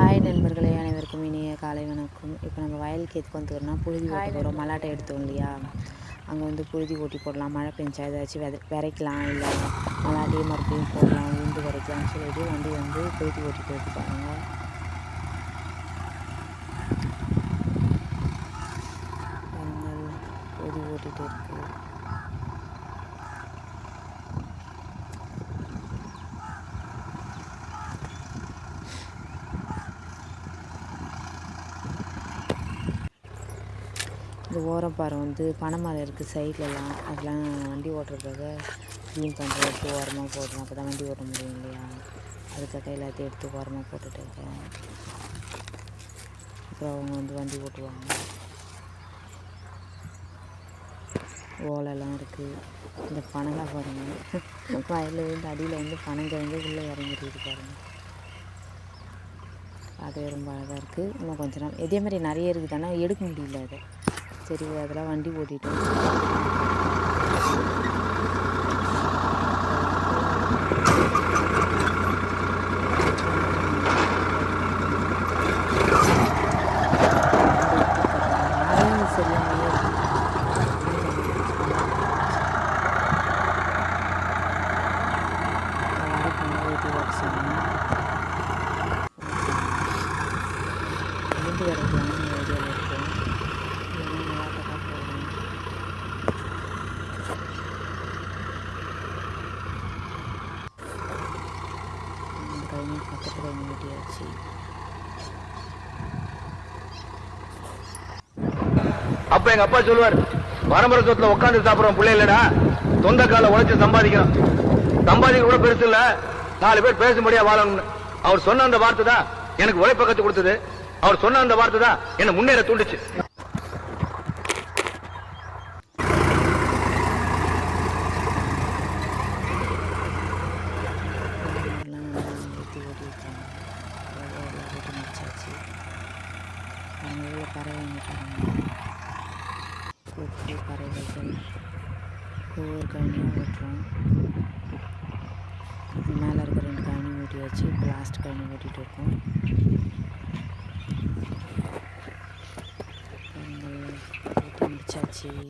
Hi நண்பர்களே அனைவருக்கும் இனிய காலை வணக்கம். இப்போ நம்ம வயலுக்கு எதுக்கு வந்துக்கிறோம்னா புழுதி ஓட்ட போகிறோம் மல்லாட்டை எடுத்தோம் இல்லையா? அங்கே வந்து புழுதி ஓட்டி போடலாம். மழை பெஞ்சா ஏதாச்சும் வித விதைக்கலாம் இல்லை மல்லாட்டையே மறுபடியும் போடலாம் உளுந்து விதைக்கலாம்னு சொல்லிட்டு வண்டி வந்து புழுதி ஓட்டிட்டு இருக்கு பாருங்க புழுதி ஓட்டிட்டு இருக்கு. இந்த ஓரப்பாறை வந்து பனைமரம் இருக்குது சைட்லலாம் அதெல்லாம் வண்டி ஓட்டுறதுக்காக க்ளீன் பண்ணுறதுக்கு ஓரமாக போடுறோம் அப்போ தான் வண்டி ஓட்ட முடியும் இல்லையா? அதுக்காக எல்லாத்தையும் எடுத்து ஓரமாக போட்டுட்டு இருக்கேன். அப்புறம் அவங்க வந்து வண்டி ஓட்டுவாங்க. ஓலைலாம் இருக்குது இந்த பனங்கா பாருங்கள் வயலில் விழுந்து அடியில் வந்து பனங்கிழங்கு உள்ளே இறங்கிட்டு பாருங்கள் அது ரொம்ப அழகாக இருக்குது இன்னும் கொஞ்ச நாள். இதே மாதிரி நிறைய இருக்குது. ஆனால் எடுக்க முடியல அதை. சரி அதெல்லாம் வண்டி ஓட்டிட்டு. இந்த பக்கத்தில் பக்கத்து வெட்டியாச்சு அப்ப எங்க அப்பா சொல்லுவார் பரம்பரை சொத்துல உட்காந்து சாப்பிடுறோம் பிள்ளை இல்லடா சொந்த கால உழைச்சு சம்பாதிக்கிறோம் சம்பாதிக்க கூட பெருசு இல்ல நாலு பேர் பேசும்படியா வாழணும்னு. அவர் சொன்ன அந்த வார்த்தை தான் எனக்கு உழைப்ப கத்து கொடுத்தது. அவர் சொன்ன அந்த வார்த்தை தான் என்ன முன்னேற தூண்டுச்சு எல்லாம் வெட்டி ஓட்டியிருக்காங்க எல்லாம் வெட்டி முடிச்சாச்சு அவங்க எவ்வளோ பறவைங்க பாருங்க. கொக்கு பறவைகள். ஒவ்வொரு கழனியாக ஓட்டுறோம் மேலே இருக்கிற ரெண்டு கழனி ஓட்டியாச்சு இப்போ லாஸ்ட் கழனி ஓட்டிகிட்டு இருக்கோம். பாருங்கள் ஓட்டி முடிச்சாச்சு.